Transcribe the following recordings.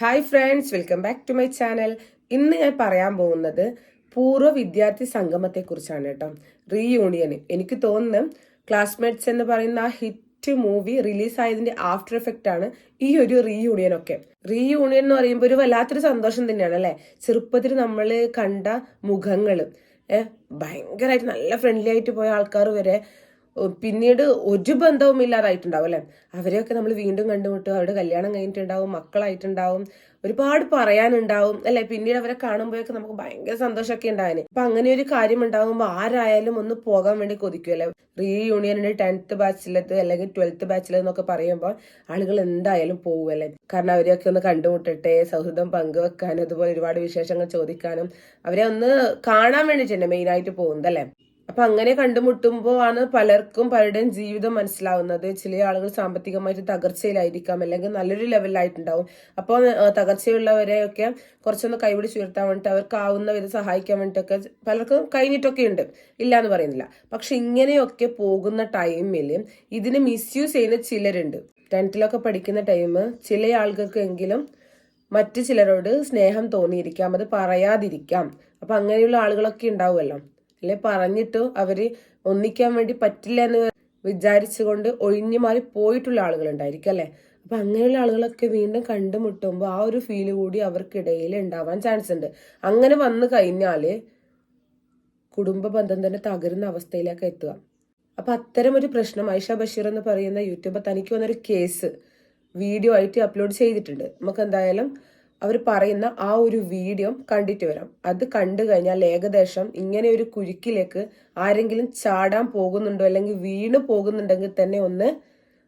Hi friends welcome back to my channel ഇന്ന് ഞാൻ പറയാൻ പോകുന്നത് പൂർവ വിദ്യാർത്ഥി സംഗമത്തെ കുറിച്ചാണ് കേട്ടോ. റീയൂണിയൻ എനിക്ക് തോന്നുന്നു ക്ലാസ്മേറ്റ്സ് എന്ന് പറയുന്ന ആ ഹിറ്റ് മൂവി റിലീസായതിന്റെ ആഫ്റ്റർ എഫക്റ്റ് ആണ് ഈ ഒരു റീയൂണിയൻ ഒക്കെ. റീയൂണിയൻ എന്ന് പറയുമ്പോൾ ഒരു വല്ലാത്തൊരു സന്തോഷം തന്നെയാണ് അല്ലെ? ചെറുപ്പത്തിൽ നമ്മൾ കണ്ട മുഖങ്ങൾ ഭയങ്കരമായിട്ട് നല്ല ഫ്രണ്ട്ലി ആയിട്ട് പോയ ആൾക്കാർ വരെ പിന്നീട് ഒരു ബന്ധവും ഇല്ലാതായിട്ടുണ്ടാവും അല്ലെ അവരെയൊക്കെ നമ്മൾ വീണ്ടും കണ്ടുമുട്ടും. അവരുടെ കല്യാണം കഴിഞ്ഞിട്ടുണ്ടാവും മക്കളായിട്ടുണ്ടാവും ഒരുപാട് പറയാനുണ്ടാവും. അല്ലെ? പിന്നീട് അവരെ കാണുമ്പോഴൊക്കെ നമുക്ക് ഭയങ്കര സന്തോഷമൊക്കെ ഉണ്ടാകാന് അപ്പൊ അങ്ങനെ ഒരു കാര്യം ഉണ്ടാകുമ്പോൾ ആരായാലും ഒന്ന് പോകാൻ വേണ്ടി കൊതിക്കുമല്ലേ? റീ യൂണിയനിന്റെ ടെൻത്ത് ബാച്ചിലത് അല്ലെങ്കിൽ ട്വൽത്ത് ബാച്ചിലത് എന്നൊക്കെ പറയുമ്പോൾ ആളുകൾ എന്തായാലും പോകുമല്ലേ കാരണം അവരെയൊക്കെ ഒന്ന് കണ്ടുമുട്ടട്ടെ സൗഹൃദം പങ്കുവെക്കാനും അതുപോലെ ഒരുപാട് വിശേഷങ്ങൾ ചോദിക്കാനും അവരെ ഒന്ന് കാണാൻ വേണ്ടിയിട്ടുണ്ട് മെയിൻ ആയിട്ട് പോകുന്നത് അല്ലേ? അപ്പൊ അങ്ങനെ കണ്ടുമുട്ടുമ്പോൾ ആണ് പലർക്കും പലരുടെയും ജീവിതം മനസ്സിലാവുന്നത്. ചില ആളുകൾ സാമ്പത്തികമായിട്ട് തകർച്ചയിലായിരിക്കാം അല്ലെങ്കിൽ നല്ലൊരു ലെവലിലായിട്ടുണ്ടാവും. അപ്പോൾ തകർച്ചയുള്ളവരെയൊക്കെ കുറച്ചൊന്ന് കൈപിടിച്ച് ഉയർത്താൻ വേണ്ടിയിട്ട് അവർക്ക് ആവുന്ന വിധം സഹായിക്കാൻ വേണ്ടിയിട്ടൊക്കെ പലർക്കും കഴിഞ്ഞിട്ടൊക്കെ ഉണ്ട് ഇല്ല എന്ന് പറയുന്നില്ല. പക്ഷെ ഇങ്ങനെയൊക്കെ പോകുന്ന ടൈമിൽ ഇതിന് മിസ്യൂസ് ചെയ്യുന്ന ചിലരുണ്ട്. ടെൻത്തിലൊക്കെ പഠിക്കുന്ന ടൈം ചില ആളുകൾക്കെങ്കിലും മറ്റു ചിലരോട് സ്നേഹം തോന്നിയിരിക്കാം. അത് പറയാതിരിക്കാം. അപ്പൊ അങ്ങനെയുള്ള ആളുകളൊക്കെ ഉണ്ടാവുമല്ലോ. അല്ലെ? പറഞ്ഞിട്ട് അവർ ഒന്നിക്കാൻ വേണ്ടി പറ്റില്ല എന്ന് വിചാരിച്ചുകൊണ്ട് ഒഴിഞ്ഞു മാറി പോയിട്ടുള്ള ആളുകൾ ഉണ്ടായിരിക്കും അല്ലെ? അപ്പൊ അങ്ങനെയുള്ള ആളുകളൊക്കെ വീണ്ടും കണ്ടുമുട്ടുമ്പോൾ ആ ഒരു ഫീൽ കൂടി അവർക്കിടയിൽ ഉണ്ടാവാൻ ചാൻസ് ഉണ്ട്. അങ്ങനെ വന്നു കഴിഞ്ഞാൽ കുടുംബ ബന്ധം തന്നെ തകരുന്ന അവസ്ഥയിലേക്ക് എത്തുക. അപ്പൊ അത്തരം ഒരു പ്രശ്നം ഐഷ ബഷീർ എന്ന് പറയുന്ന യൂട്യൂബർ തനിക്ക് വന്നൊരു കേസ് വീഡിയോ ആയിട്ട് അപ്ലോഡ് ചെയ്തിട്ടുണ്ട്. നമുക്ക് എന്തായാലും അവർ പറയുന്ന ആ ഒരു വീഡിയോ കണ്ടിട്ട് വരാം. അത് കണ്ടു കഴിഞ്ഞാൽ ഏകദേശം ഇങ്ങനെ ഒരു കുരുക്കിലേക്ക് ആരെങ്കിലും ചാടാൻ പോകുന്നുണ്ടോ അല്ലെങ്കിൽ വീണ് പോകുന്നുണ്ടെങ്കിൽ തന്നെ ഒന്ന്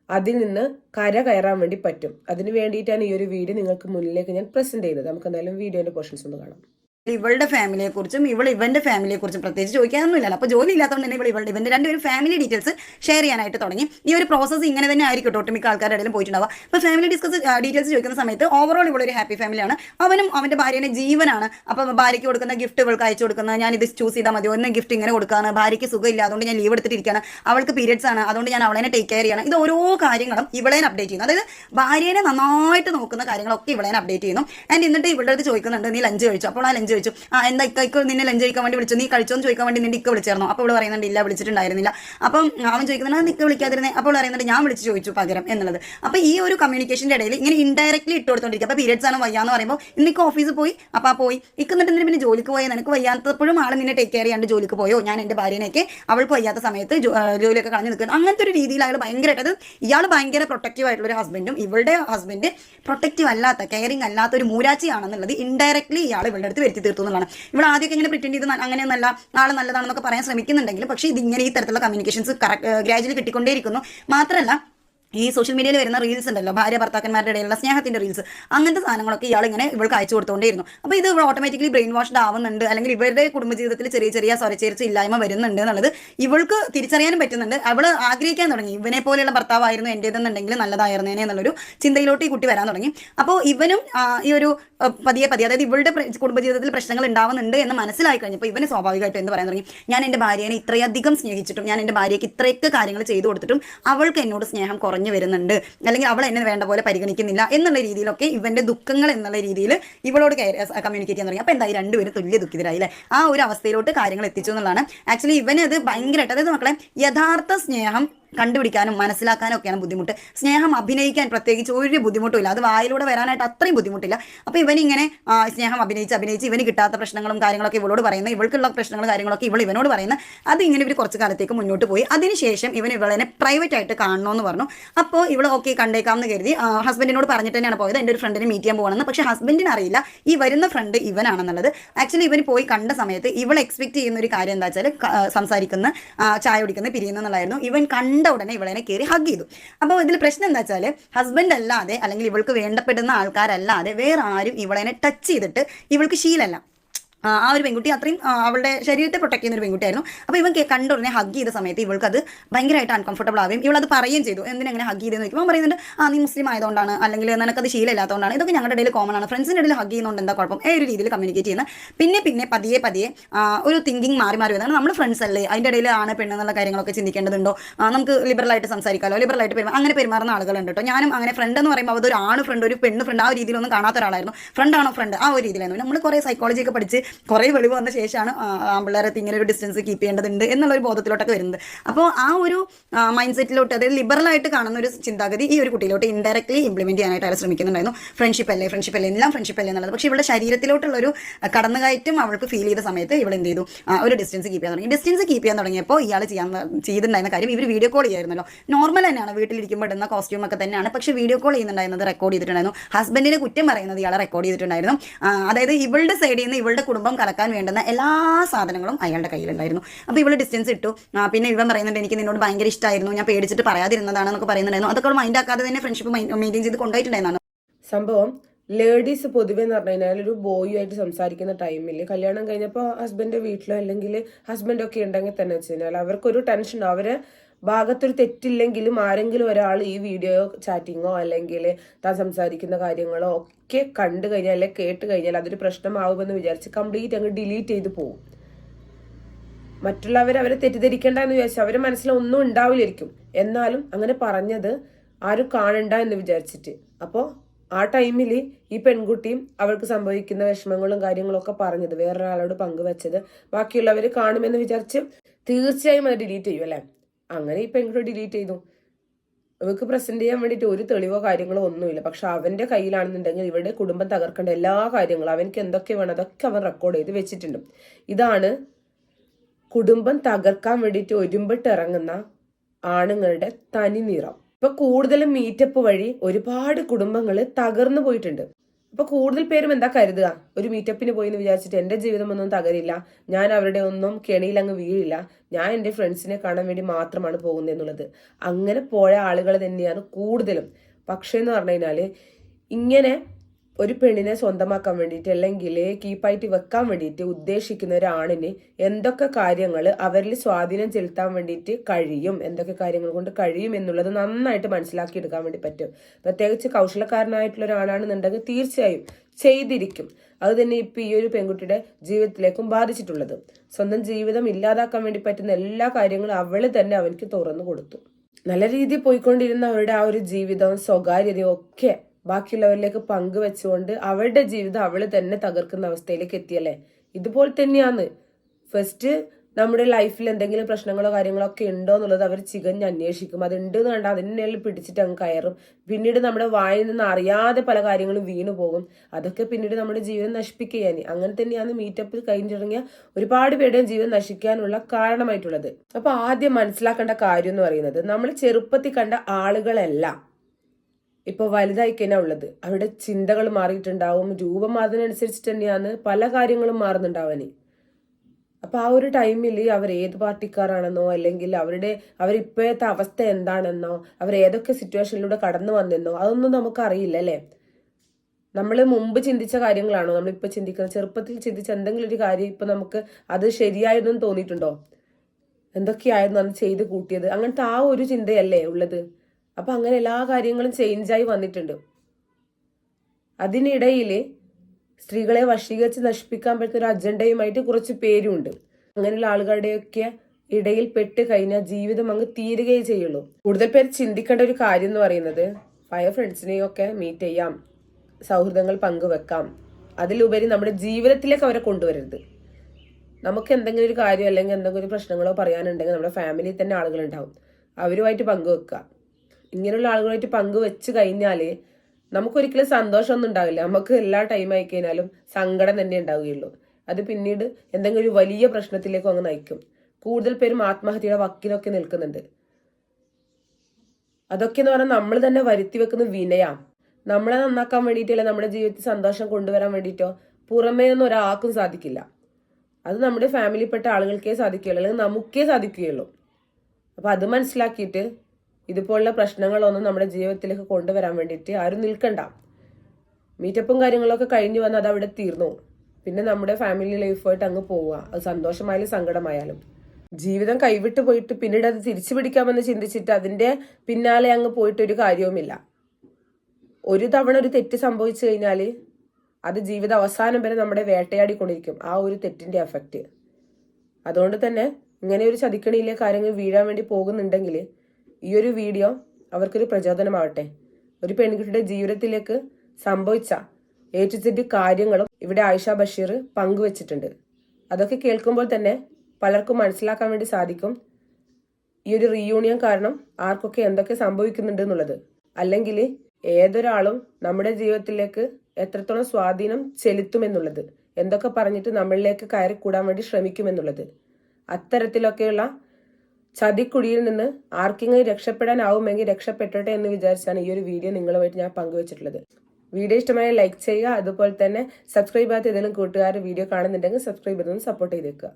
അതിൽ നിന്ന് കര കയറാൻ വേണ്ടി പറ്റും. അതിന് വേണ്ടിയിട്ടാണ് ഈ ഒരു വീഡിയോ നിങ്ങൾക്ക് മുന്നിലേക്ക് ഞാൻ പ്രസന്റ് ചെയ്യുന്നത്. നമുക്ക് എന്തായാലും വീഡിയോന്റെ പോർഷൻസ് ഒന്ന് കാണാം. ഇവളുടെ ഫാമിലിയെ കുറിച്ചും ഇവൾ ഇവന്റെ ഫാമിലിയെ കുറിച്ചും പ്രത്യേകിച്ച് ചോദിക്കാനൊന്നുമില്ലല്ലോ. അപ്പോൾ ജോലി ഇല്ലാത്തതുകൊണ്ട് തന്നെ ഇവൾ ഇവളുടെ രണ്ടുപേരും ഫാമിലി ഡീറ്റെയിൽസ് ഷെയർ ചെയ്യാനായിട്ട് തുടങ്ങി. ഈ ഒരു പ്രോസസ്സ് ഇങ്ങനെ തന്നെ ആയിരിക്കും ഒട്ടുമിക്ക ആൾക്കാരുടെ ഇടയിലും പോയിട്ടുണ്ടാവുക. അപ്പോൾ ഫാമിലി ഡിസ്കസ് ഡീറ്റെയിൽസ് ചോദിക്കുന്ന സമയത്ത് ഓവറോൾ ഇവളൊരു ഹാപ്പി ഫാമിലിയാണ് അവനും അവന്റെ ഭാര്യയുടെ ജീവനാണ്. അപ്പോൾ ഭാര്യയ്ക്ക് കൊടുക്കുന്ന ഗിഫ്റ്റ് ഇവൾക്ക് അയച്ചു കൊടുക്കുന്നത് ഞാൻ ഇത് ചൂസ് ചെയ്താൽ മതി ഒന്ന് ഗിഫ്റ്റ് ഇങ്ങനെ കൊടുക്കുകയാണ് ഭാര്യയ്ക്ക് സുഖമില്ല അതുകൊണ്ട് ഞാൻ ലീവ് എടുത്തിട്ടിരിക്കുകയാണ്. അവൾക്ക് പീരിയഡ്സ് ആണ് അതുകൊണ്ട് ഞാൻ അവളെ ടേക്ക് കെയർ ചെയ്യണം. ഇത് ഓരോ കാര്യങ്ങളും ഇവളെ അപ്ഡേറ്റ് ചെയ്യുന്നു. അതായത് ഭാര്യനെ നന്നായിട്ട് നോക്കുന്ന കാര്യങ്ങളൊക്കെ ഇവളെ അപ്ഡേറ്റ് ചെയ്യുന്നു. ആൻഡ് എന്നിട്ട് ഇവളുടെ അടുത്ത് ചോദിക്കുന്നുണ്ട് നീ ലഞ്ച് കഴിച്ചു? അപ്പോൾ ആ ലഞ്ച് കഴിച്ചു ആ എന്താ ഇക്ക ഇക്ക നിന്നെ ലഞ്ച് കഴിക്കാൻ വേണ്ടി വിളിച്ചു നീ കഴിച്ചോ എന്ന് ചോദിക്കാൻ വേണ്ടി നിന്റെ ഇക്ക വിളിച്ചായിരുന്നു. അപ്പോൾ ഇവൾ പറയുന്നുണ്ട് ഇല്ല വിളിച്ചിട്ടുണ്ടായിരുന്നില്ല. അപ്പം അവൻ ചോദിക്കുന്നുണ്ട് നിക്ക് വിളിക്കാതിരുന്നേ? അപ്പോൾ പറയുന്നുണ്ട് ഞാൻ വിളിച്ച് ചോദിച്ചു പകരം എന്നുള്ളത്. അപ്പോൾ ഈ ഒരു കമ്മ്യൂണിക്കേഷന്റെ ഇടയിൽ ഇങ്ങനെ ഇൻഡയറക്ട്ലി ഇട്ട് കൊടുത്തോണ്ടിരിക്കും. അപ്പോൾ പീരിയഡ്സ് ആണ് വയ്യാന്ന് പറയുമ്പോൾ ഇന്നിക്ക് ഓഫീസിൽ പോയി അപ്പോൾ പോയി. ഇക്ക് എന്നിട്ട് പിന്നെ ജോലിക്ക് പോയാൽ നിനക്ക് വയ്യാത്തപ്പോഴും ആൾ നിന്നെ ടേക്ക് കെയർ ചെയ്യാണ്ട് ജോലിക്ക് പോയോ? ഞാൻ എന്റെ ഭാര്യനെയൊക്കെ അവൾക്ക് വയ്യാത്ത സമയത്ത് ജോലിയൊക്കെ കളഞ്ഞു നിൽക്കുന്നു അങ്ങനത്തെ ഒരു രീതിയിൽ അയാൾ ഭയങ്കരമായിട്ട് അത് ഇയാൾ ഭയങ്കര പ്രൊട്ടക്റ്റീവ് ആയിട്ടുള്ള ഒരു ഹസ്ബൻഡും ഇവളുടെ ഹസ്ബൻഡ് പ്രൊട്ടക്റ്റീവ് അല്ലാത്ത കെയറിംഗ് അല്ലാത്ത ഒരു മൂരാച്ചിയാണെന്നുള്ളത് ഇൻഡയറക്ട്ലി ഇയാൾ ഇവളുടെ അടുത്ത് വരുത്തി തീർത്തു എന്നുള്ളതാണ്. ഇവിടെ ആദ്യമൊക്കെ ഇങ്ങനെ പ്രിറ്റൻഡ് ചെയ്ത് അങ്ങനെയൊന്നല്ല ആൾ നല്ലതാണെന്നൊക്കെ പറയാൻ ശ്രമിക്കുന്നുണ്ടെങ്കിലും പക്ഷേ ഇതിങ്ങനെ ഈ തരത്തിലുള്ള കമ്മ്യൂണിക്കേഷൻസ് കറക്റ്റ് ഗ്രാജുവലി കിട്ടിക്കൊണ്ടേയിരിക്കുന്നു. മാത്രമല്ല ഈ സോഷ്യൽ മീഡിയയിൽ വരുന്ന റീൽസ് ഉണ്ടല്ലോ ഭാര്യ ഭർത്താക്കന്മാരുടെ ഇടയിലുള്ള സ്നേഹത്തിന്റെ റീൽസ് അങ്ങനത്തെ സാധനങ്ങളൊക്കെ ഇയാൾ ഇങ്ങനെ ഇവൾക്ക് അയച്ചു കൊടുത്തുകൊണ്ടേയിരുന്നു അപ്പോൾ ഇത് ഓട്ടോമാറ്റിക്കലി ബ്രെയിൻ വാഷ്ഡ് ആവുന്നുണ്ട് അല്ലെങ്കിൽ ഇവരുടെ കുടുംബജീവിതത്തിൽ ചെറിയ ചെറിയ സ്വരച്ചേർച്ച ഇല്ലായ്മ വരുന്നുണ്ട് എന്നുള്ളത് ഇവൾക്ക് തിരിച്ചറിയാനും പറ്റുന്നുണ്ട്. അവൾ ആഗ്രഹിക്കാൻ തുടങ്ങി. ഇവനെ പോലെയുള്ള ഭർത്താവായിരുന്നു എന്റേതെന്നുണ്ടെങ്കിൽ നല്ലതായിരുന്നേനെ എന്നുള്ളൊരു ചിന്തയിലോട്ട് ഈ കുട്ടി വരാൻ തുടങ്ങി. അപ്പോൾ ഇവനും ഈ ഒരു പതിയെ പതിയെ അതായത് ഇവളുടെ കുടുംബ കുടുംബജീവിതത്തിൽ പ്രശ്നങ്ങൾ ഉണ്ടാവുന്നുണ്ട് എന്ന് മനസ്സിലായി കഴിഞ്ഞപ്പോൾ ഇവന് സ്വാഭാവികമായിട്ടും എന്ന് പറയാൻ തുടങ്ങി? ഞാൻ എന്റെ ഭാര്യനെ ഇത്രയധികം സ്നേഹിച്ചിട്ടും ഞാൻ എന്റെ ഭാര്യയ്ക്ക് ഇത്രയൊക്കെ കാര്യങ്ങൾ ചെയ്തു കൊടുത്തിട്ടും അവൾക്ക് എന്നോട് സ്നേഹം കുറഞ്ഞു വരുന്നുണ്ട്. അല്ലെങ്കിൽ അവൾ എന്നെ വേണ്ട പോലെ പരിഗണിക്കുന്നില്ല എന്നുള്ള രീതിയിലൊക്കെ ഇവന്റെ ദുഃഖങ്ങൾ എന്നുള്ള രീതിയിൽ ഇവളോട് കമ്മ്യൂണിക്കേറ്റ് ചെയ്യാൻ തുടങ്ങി. അപ്പോൾ എന്തായി രണ്ടുപേരും തുല്യ ദുഃഖിതരായില്ലേ? ആ ഒരു അവസ്ഥയിലോട്ട് കാര്യങ്ങൾ എത്തിച്ചു എന്നുള്ളതാണ്. ആക്ച്വലി ഇവനത് ഭയങ്കരമായിട്ട് അതായത് മക്കളെ യഥാർത്ഥ സ്നേഹം കണ്ടുപിടിക്കാനും മനസ്സിലാക്കാനും ഒക്കെയാണ് ബുദ്ധിമുട്ട്. സ്നേഹം അഭിനയിക്കാൻ പ്രത്യേകിച്ച് ഒരു ബുദ്ധിമുട്ടുമില്ല. അത് വായിലൂടെ വരാനായിട്ട് അത്രയും ബുദ്ധിമുട്ടില്ല. അപ്പോൾ ഇവനിങ്ങനെ സ്നേഹം അഭിനയിച്ച് അഭിനയിച്ച് ഇവന് കിട്ടാത്ത പ്രശ്നങ്ങളും കാര്യങ്ങളൊക്കെ ഇവളോട് പറയുന്നത് ഇവൾക്കുള്ള പ്രശ്നങ്ങൾ കാര്യങ്ങളൊക്കെ ഇവൾ ഇവനോട് പറയുന്നത് അത് ഇങ്ങനെ ഇവർ കുറച്ച് കാലത്തേക്ക് മുന്നോട്ട് പോയി. അതിനുശേഷം ഇവൻ ഇവളെ പ്രൈവറ്റ് ആയിട്ട് കാണണമെന്ന് പറഞ്ഞു. അപ്പോൾ ഇവൾ ഓക്കെ കണ്ടേക്കാം എന്ന് കരുതി ഹസ്ബൻഡിനോട് പറഞ്ഞിട്ട് തന്നെയാണ് പോയത്. എന്റെ ഒരു ഫ്രണ്ടിനെ മീറ്റ് ചെയ്യാൻ പോകണമെന്ന് പക്ഷേ ഹസ്ബൻഡിന് അറിയില്ല ഈ വരുന്ന ഫ്രണ്ട് ഇവനാണെന്നുള്ളത്. ആക്ച്വലി ഇവൻ പോയി കണ്ട സമയത്ത് ഇവൾ എക്സ്പെക്ട് ചെയ്യുന്ന ഒരു കാര്യം എന്താ വെച്ചാൽ സംസാരിക്കുന്ന ചായ കുടിക്കുന്ന പിരിയുന്ന ഇവൻ കണ്ട ഉടനെ ഇവളെ കയറി ഹഗ് ചെയ്തു. അപ്പോൾ ഇതിൽ പ്രശ്നം എന്താ വെച്ചാൽ ഹസ്ബൻഡ് അല്ലാതെ അല്ലെങ്കിൽ ഇവൾക്ക് വേണ്ടപ്പെടുന്ന ആൾക്കാരല്ലാതെ വേറെ ആരും ഇവളെ ടച്ച് ചെയ്തിട്ട് ഇവൾക്ക് ശീലമല്ല ആ ഒരു പെൺകുട്ടി അത്രയും അവളുടെ ശരീരത്തെ പ്രൊട്ടക്ട് ചെയ്യുന്ന ഒരു പെൺകുട്ടിയായിരുന്നു. അപ്പോൾ ഇവൻ കണ്ട ഉടനെ ഹഗ് ചെയ്ത സമയത്ത് ഇവൾക്ക് അത് ഭയങ്കരമായിട്ട് അൺകംഫർട്ടബിൾ ആവുകയും ഇവളത് പറയുകയും ചെയ്തു. എന്തിനെങ്ങനെ ഹഗ് ചെയ്തെന്ന് ചോദിക്കുമ്പോൾ പറയുന്നുണ്ട് ആ നീ മുസ്ലിം ആയതുകൊണ്ടാണ് അല്ലെങ്കിൽ നിനക്കത് ശീലമില്ലാത്തതുകൊണ്ടാണ്. ഇതൊക്കെ ഞങ്ങളുടെ ഇടയിൽ കോമൺ ആണ്. ഫ്രണ്ട്സിന്റെ ഇടയിൽ ഹഗ് ചെയ്യുന്നതുകൊണ്ട് എന്താ കുഴപ്പം? ഏ ഒരു രീതിയിൽ കമ്മ്യൂണിക്കേറ്റ് ചെയ്യുന്ന. പിന്നെ പിന്നെ പതിയെ പതിയെ ഒരു തിങ്കിങ് മാറി മാറി വരുന്നതാണ് നമ്മൾ ഫ്രണ്ട്സ് അല്ലേ? അതിന്റെ ഇടയിൽ ആണ് പെണ്ണ് എന്നുള്ള കാര്യങ്ങളൊക്കെ ചിന്തിക്കേണ്ടതുണ്ടോ? നമുക്ക് ലിബറലായിട്ട് സംസാരിക്കാമല്ലോ ലിബറലായിട്ട് പെരുമാ അങ്ങനെ പെരുമാറുന്ന ആളുകളുണ്ട് കേട്ടോ ഞാനും അങ്ങനെ ഫ്രണ്ട് എന്ന് പറയുമ്പോൾ അതൊരു ആണ് ഫ്രണ്ട് ഒരു പെണ്ണ് ഫ്രണ്ട് ആ രീതിയിലൊന്നും കാണാത്ത ഒരാളായിരുന്നു. ഫ്രണ്ട് ആണോ ഫ്രണ്ട് ആ ഒരു രീതിയിലായിരുന്നു. നമ്മൾ കുറേ സൈക്കോളജിയൊക്കെ പഠിച്ച് കുറേ വെളിവ് വന്ന ശേഷമാണ് ആമ്പിള്ളേരെ ഇങ്ങനെ ഒരു ഡിസ്റ്റൻസ് കീപ്പ് ചെയ്യേണ്ടതുണ്ട് എന്നുള്ള ഒരു ബോധത്തിലോട്ടൊക്കെ വരുന്നത്. അപ്പോൾ ആ ഒരു മൈൻഡ് സെറ്റിലോട്ട് അതായത് ലിബറലായിട്ട് കാണുന്ന ഒരു ചിന്താഗതി ഈ ഒരു കുട്ടിയിലോട്ട് ഇൻഡയറക്ട്ലി ഇംപ്ലിമെന്റ് ചെയ്യാനായിട്ട് അയാൾ ശ്രമിക്കുന്നുണ്ടായിരുന്നു. ഫ്രണ്ട്ഷിപ്പ് അല്ലേ ഫ്രണ്ട്ഷിപ്പ് അല്ലേ എല്ലാം ഫ്രണ്ട്ഷിപ്പ് അല്ലേ എന്നുള്ളത്. പക്ഷേ ഇവളുടെ ശരീരത്തിലോട്ടുള്ള ഒരു കടന്നുകയറ്റം അവൾക്ക് ഫീൽ ചെയ്ത സമയത്ത് ഇവൾ എന്ത് ചെയ്തു? ഒരു ഡിസ്റ്റൻസ് കീപ്പ് ചെയ്യാൻ തുടങ്ങി. ഡിസ്റ്റൻസ് കീപ്പ് ചെയ്യാൻ തുടങ്ങിയപ്പോൾ ഇയാൾ ചെയ്യാൻ ചെയ്തിട്ടുണ്ടായിരുന്ന കാര്യം ഇവർ വീഡിയോ കോൾ ചെയ്യായിരുന്നല്ലോ. നോർമൽ തന്നെയാണ് വീട്ടിലിരിക്കുമ്പോൾ ഇടുന്ന കോസ്റ്റ്യൂം ഒക്കെ തന്നെയാണ്. പക്ഷേ വീഡിയോ കോൾ ചെയ്യുന്നുണ്ടായിരുന്നത് റെക്കോർഡ് ചെയ്തിട്ടുണ്ടായിരുന്നു. ഹസ്ബൻഡിനെ കുറ്റം പറയുന്നത് ഇയാളെ റെക്കോർഡ് ചെയ്തിട്ടുണ്ടായിരുന്നു. അതായത് ഇവളുടെ സൈഡിൽ നിന്ന് ഇവളുടെ കുടുംബം കലക്കാൻ വേണ്ടുന്ന എല്ലാ സാധനങ്ങളും അയാളുടെ കയ്യിലുണ്ടായിരുന്നു. അപ്പോൾ ഇവൾ ഡിസ്റ്റൻസ് ഇട്ടു. പിന്നെ ഇവൻ പറയുന്നുണ്ട് എനിക്ക് നിന്നോട് ഭയങ്കര ഇഷ്ടമായിരുന്നു ഞാൻ പേടിച്ചിട്ട് പറയാതിരുന്നതാണെന്നൊക്കെ പറയുന്നുണ്ടായിരുന്നു. അതൊക്കെ മൈൻഡ് ആക്കാതെ തന്നെ ഫ്രണ്ട്ഷിപ്പ് മെയിന്റെയിൻ ചെയ്ത് കൊണ്ടുപോയിട്ടുണ്ടായിരുന്നു സംഭവം ലേഡീസ് പൊതുവേ എന്ന് പറഞ്ഞു കഴിഞ്ഞാൽ ഒരു ബോയുമായിട്ട് സംസാരിക്കുന്ന ടൈമിൽ കല്യാണം കഴിഞ്ഞപ്പോൾ ഹസ്ബൻഡ് വീട്ടിലോ അല്ലെങ്കിൽ ഹസ്ബൻഡ് ഒക്കെ ഉണ്ടെങ്കിൽ തന്നെ വെച്ച് കഴിഞ്ഞാൽ അവർക്കൊരു ടെൻഷൻ അവരെ ഭാഗത്തൊരു തെറ്റില്ലെങ്കിലും ആരെങ്കിലും ഒരാൾ ഈ വീഡിയോ ചാറ്റിങ്ങോ അല്ലെങ്കിൽ താൻ സംസാരിക്കുന്ന കാര്യങ്ങളോ ഒക്കെ കണ്ടു കഴിഞ്ഞാൽ അല്ലെങ്കിൽ കേട്ട് കഴിഞ്ഞാൽ അതൊരു പ്രശ്നമാവുമെന്ന് വിചാരിച്ച് കംപ്ലീറ്റ് അങ്ങ് ഡിലീറ്റ് ചെയ്ത് പോകും മറ്റുള്ളവർ അവരെ തെറ്റിദ്ധരിക്കേണ്ട എന്ന് വിചാരിച്ചു അവരെ മനസ്സിൽ ഒന്നും ഉണ്ടാവില്ലായിരിക്കും. എന്നാലും അങ്ങനെ പറഞ്ഞത് ആരും കാണണ്ട എന്ന് വിചാരിച്ചിട്ട്. അപ്പോൾ ആ ടൈമിൽ ഈ പെൺകുട്ടിയും അവൾക്ക് സംഭവിക്കുന്ന വിഷമങ്ങളും കാര്യങ്ങളും ഒക്കെ പറഞ്ഞത് വേറൊരാളോട് പങ്കുവെച്ചത് ബാക്കിയുള്ളവർ കാണുമെന്ന് വിചാരിച്ച് തീർച്ചയായും അത് ഡിലീറ്റ് ചെയ്യും അല്ലേ? അങ്ങനെ ഈ പെൺകുട്ടി ഡിലീറ്റ് ചെയ്തു. അവൾക്ക് പ്രസന്റ് ചെയ്യാൻ വേണ്ടിയിട്ട് ഒരു തെളിവോ കാര്യങ്ങളോ ഒന്നുമില്ല. പക്ഷെ അവന്റെ കയ്യിലാണെന്നുണ്ടെങ്കിൽ ഇവരുടെ കുടുംബം തകർക്കേണ്ട എല്ലാ കാര്യങ്ങളും അവനക്ക് എന്തൊക്കെ വേണം അതൊക്കെ അവൻ റെക്കോർഡ് ചെയ്ത് വെച്ചിട്ടുണ്ട്. ഇതാണ് കുടുംബം തകർക്കാൻ വേണ്ടിയിട്ട് ഒരുമ്പിട്ട് ഇറങ്ങുന്ന ആണുങ്ങളുടെ തനി നിറം. ഇപ്പൊ കൂടുതലും മീറ്റപ്പ് വഴി ഒരുപാട് കുടുംബങ്ങൾ തകർന്നു പോയിട്ടുണ്ട്. അപ്പൊ കൂടുതൽ പേരും എന്താ കരുതുക? ഒരു മീറ്റപ്പിന് പോയി എന്ന് വിചാരിച്ചിട്ട് എന്റെ ജീവിതമൊന്നും തകരില്ല. ഞാൻ അവരുടെ ഒന്നും കെണിയിൽ അങ്ങ് വീഴില്ല. ഞാൻ എന്റെ ഫ്രണ്ട്സിനെ കാണാൻ വേണ്ടി മാത്രമാണ് പോകുന്നത് എന്നുള്ളത്. അങ്ങനെ പോയ ആളുകൾ തന്നെയാണ് കൂടുതലും. പക്ഷേ എന്ന് പറഞ്ഞു കഴിഞ്ഞാൽ ഇങ്ങനെ ഒരു പെണ്ണിനെ സ്വന്തമാക്കാൻ വേണ്ടിയിട്ട് അല്ലെങ്കിൽ കീപ്പായിട്ട് വെക്കാൻ വേണ്ടിയിട്ട് ഉദ്ദേശിക്കുന്ന ഒരാണിന് എന്തൊക്കെ കാര്യങ്ങൾ അവരിൽ സ്വാധീനം ചെലുത്താൻ വേണ്ടിയിട്ട് കഴിയും? എന്തൊക്കെ കാര്യങ്ങൾ കൊണ്ട് കഴിയും എന്നുള്ളത് നന്നായിട്ട് മനസ്സിലാക്കി എടുക്കാൻ വേണ്ടി പറ്റും. പ്രത്യേകിച്ച് കൗശലക്കാരനായിട്ടുള്ള ഒരാളാണെന്നുണ്ടെങ്കിൽ തീർച്ചയായും ചെയ്തിരിക്കും. അത് തന്നെ ഇപ്പൊ ഈ ഒരു പെൺകുട്ടിയുടെ ജീവിതത്തിലേക്കും ബാധിച്ചിട്ടുള്ളത്. സ്വന്തം ജീവിതം ഇല്ലാതാക്കാൻ വേണ്ടി പറ്റുന്ന എല്ലാ കാര്യങ്ങളും അവൾ തന്നെ അവനക്ക് തുറന്നു കൊടുത്തു. നല്ല രീതിയിൽ പോയിക്കൊണ്ടിരുന്ന അവരുടെ ആ ഒരു ജീവിതവും സ്വകാര്യതയും ഒക്കെ ബാക്കിയുള്ളവരിലേക്ക് പങ്കുവെച്ചുകൊണ്ട് അവളുടെ ജീവിതം അവൾ തന്നെ തകർക്കുന്ന അവസ്ഥയിലേക്ക് എത്തിയല്ലേ? ഇതുപോലെ തന്നെയാണ്. ഫസ്റ്റ് നമ്മുടെ ലൈഫിൽ എന്തെങ്കിലും പ്രശ്നങ്ങളോ കാര്യങ്ങളോ ഒക്കെ ഉണ്ടോ എന്നുള്ളത് അവർ ചികഞ്ഞ് അന്വേഷിക്കും. അത് ഉണ്ട് എന്ന് കണ്ട അതിനെ പിടിച്ചിട്ട് അങ്ങ് കയറും. പിന്നീട് നമ്മുടെ വായിൽ നിന്ന് അറിയാതെ പല കാര്യങ്ങളും വീണു പോകും. അതൊക്കെ പിന്നീട് നമ്മുടെ ജീവിതം നശിപ്പിക്കുകയാണ് അങ്ങനെ തന്നെയാണ് മീറ്റപ്പിൽ കഴിഞ്ഞിറങ്ങിയ ഒരുപാട് പേരുടെയും ജീവിതം നശിക്കാനുള്ള കാരണമായിട്ടുള്ളത്. അപ്പൊ ആദ്യം മനസ്സിലാക്കേണ്ട കാര്യം എന്ന് പറയുന്നത് നമ്മൾ ചെറുപ്പത്തിൽ കണ്ട ആളുകളെല്ലാം ഇപ്പൊ വലുതായി കഴിഞ്ഞാൽ ഉള്ളത്. അവരുടെ ചിന്തകൾ മാറിയിട്ടുണ്ടാവും. രൂപം മാറുന്നതിനനുസരിച്ച് തന്നെയാണ് പല കാര്യങ്ങളും മാറുന്നുണ്ടാവാന് അപ്പൊ ആ ഒരു ടൈമിൽ അവർ ഏത് പാർട്ടിക്കാരാണെന്നോ അല്ലെങ്കിൽ അവരുടെ അവരിപ്പോഴത്തെ അവസ്ഥ എന്താണെന്നോ അവർ ഏതൊക്കെ സിറ്റുവേഷനിലൂടെ കടന്നു വന്നെന്നോ അതൊന്നും നമുക്ക് അറിയില്ല അല്ലേ? നമ്മൾ മുമ്പ് ചിന്തിച്ച കാര്യങ്ങളാണോ? നമ്മളിപ്പോ ചിന്തിക്കുന്നത് ചെറുപ്പത്തിൽ ചിന്തിച്ച എന്തെങ്കിലും ഒരു കാര്യം ഇപ്പൊ നമുക്ക് അത് ശരിയായതെന്ന് തോന്നിയിട്ടുണ്ടോ? എന്തൊക്കെയായിരുന്നു അന്ന് ചെയ്ത് കൂട്ടിയത്? അങ്ങനത്തെ ആ ഒരു ചിന്തയല്ലേ ഉള്ളത്. അപ്പൊ അങ്ങനെ എല്ലാ കാര്യങ്ങളും ചേഞ്ചായി വന്നിട്ടുണ്ട്. അതിനിടയിൽ സ്ത്രീകളെ വശീകരിച്ച് നശിപ്പിക്കാൻ പറ്റുന്ന ഒരു അജണ്ടയുമായിട്ട് കുറച്ച് പേരുണ്ട്. അങ്ങനെയുള്ള ആളുകളുടെയൊക്കെ ഇടയിൽ പെട്ട് കഴിഞ്ഞാൽ ജീവിതം അങ്ങ് തീരുകയേ ചെയ്യുള്ളൂ. കൂടുതൽ പേര് ചിന്തിക്കേണ്ട ഒരു കാര്യം എന്ന് പറയുന്നത് പഴയ ഫ്രണ്ട്സിനെയൊക്കെ മീറ്റ് ചെയ്യാം. സൗഹൃദങ്ങൾ പങ്കുവെക്കാം. അതിലുപരി നമ്മുടെ ജീവിതത്തിലേക്ക് അവരെ കൊണ്ടുവരരുത്. നമുക്ക് എന്തെങ്കിലും ഒരു കാര്യം അല്ലെങ്കിൽ എന്തെങ്കിലും ഒരു പ്രശ്നങ്ങളോ പറയാനുണ്ടെങ്കിൽ നമ്മുടെ ഫാമിലിയിൽ തന്നെ ആളുകളുണ്ടാവും. അവരുമായിട്ട് പങ്കുവെക്കുക. ഇങ്ങനെയുള്ള ആളുകളായിട്ട് പങ്കുവെച്ച് കഴിഞ്ഞാൽ നമുക്കൊരിക്കലും സന്തോഷമൊന്നും ഉണ്ടാവില്ല. നമുക്ക് എല്ലാ ടൈം ആയി കഴിഞ്ഞാലും സങ്കടം തന്നെ ഉണ്ടാവുകയുള്ളൂ. അത് പിന്നീട് എന്തെങ്കിലും ഒരു വലിയ പ്രശ്നത്തിലേക്കും അങ്ങ് നയിക്കും. കൂടുതൽ പേരും ആത്മഹത്യയുടെ വക്കിലൊക്കെ നിൽക്കുന്നുണ്ട്. അതൊക്കെ എന്ന് പറഞ്ഞാൽ നമ്മൾ തന്നെ വരുത്തി വെക്കുന്ന വിനയാ. നമ്മളെ നന്നാക്കാൻ വേണ്ടിയിട്ടല്ല നമ്മുടെ ജീവിതത്തിൽ സന്തോഷം കൊണ്ടുവരാൻ വേണ്ടിയിട്ടോ പുറമേ ഒന്നും ഒരാൾക്കും സാധിക്കില്ല. അത് നമ്മുടെ ഫാമിലിപ്പെട്ട ആളുകൾക്കേ സാധിക്കുകയുള്ളൂ. അല്ലെങ്കിൽ നമുക്കേ സാധിക്കുകയുള്ളൂ. അപ്പൊ അത് മനസ്സിലാക്കിയിട്ട് ഇതുപോലുള്ള പ്രശ്നങ്ങളൊന്നും നമ്മുടെ ജീവിതത്തിലേക്ക് കൊണ്ടുവരാൻ വേണ്ടിയിട്ട് ആരും നിൽക്കണ്ട. മീറ്റപ്പും കാര്യങ്ങളൊക്കെ കഴിഞ്ഞു വന്ന് അത് അവിടെ തീർന്നു. പിന്നെ നമ്മുടെ ഫാമിലി ലൈഫായിട്ട് അങ്ങ് പോവുക. അത് സന്തോഷമായാലും സങ്കടമായാലും. ജീവിതം കൈവിട്ട് പോയിട്ട് പിന്നീട് അത് തിരിച്ചു പിടിക്കാമെന്ന് ചിന്തിച്ചിട്ട് അതിന്റെ പിന്നാലെ അങ്ങ് പോയിട്ട് ഒരു കാര്യവുമില്ല. ഒരു തവണ ഒരു തെറ്റ് സംഭവിച്ചു കഴിഞ്ഞാൽ അത് ജീവിത അവസാനം വരെ നമ്മുടെ വേട്ടയാടിക്കൊണ്ടിരിക്കും. ആ ഒരു തെറ്റിന്റെ എഫക്റ്റ് അതുകൊണ്ട് തന്നെ ഇങ്ങനെ ഒരു ചതിക്കണിയിലെ കാര്യങ്ങൾ വീഴാൻ വേണ്ടി പോകുന്നുണ്ടെങ്കിൽ ഈ ഒരു വീഡിയോ അവർക്കൊരു പ്രചോദനമാവട്ടെ. ഒരു പെൺകുട്ടിയുടെ ജീവിതത്തിലേക്ക് സംഭവിച്ച ഏറ്റുസെറ്റ് കാര്യങ്ങളും ഇവിടെ ആയിഷ ബഷീർ പങ്കുവച്ചിട്ടുണ്ട്. അതൊക്കെ കേൾക്കുമ്പോൾ തന്നെ പലർക്കും മനസ്സിലാക്കാൻ വേണ്ടി സാധിക്കും ഈ ഒരു റീയൂണിയൻ കാരണം ആർക്കൊക്കെ എന്തൊക്കെ സംഭവിക്കുന്നുണ്ട് എന്നുള്ളത്. അല്ലെങ്കിൽ ഏതൊരാളും നമ്മുടെ ജീവിതത്തിലേക്ക് എത്രത്തോളം സ്വാധീനം ചെലുത്തുമെന്നുള്ളത് എന്തൊക്കെ പറഞ്ഞിട്ട് നമ്മളിലേക്ക് കയറി കൂടാൻ വേണ്ടി ശ്രമിക്കുമെന്നുള്ളത് അത്തരത്തിലൊക്കെയുള്ള ചതിക്കുഴിയിൽ നിന്ന് ആർക്കെങ്കിലും രക്ഷപ്പെടാനാവുമെങ്കിൽ രക്ഷപ്പെട്ടോട്ടെ എന്ന് വിചാരിച്ചാണ് ഈ ഒരു വീഡിയോ നിങ്ങളുമായിട്ട് ഞാൻ പങ്കുവച്ചിട്ടുള്ളത്. വീഡിയോ ഇഷ്ടമായ ലൈക്ക് ചെയ്യുക അതുപോലെ തന്നെ സബ്സ്ക്രൈബ് ചെയ്യാത്ത ഏതെങ്കിലും കൂട്ടുകാർ വീഡിയോ കാണുന്നുണ്ടെങ്കിൽ സബ്സ്ക്രൈബ് ചെയ്തൊന്ന് സപ്പോർട്ട് ചെയ്തേക്കുക.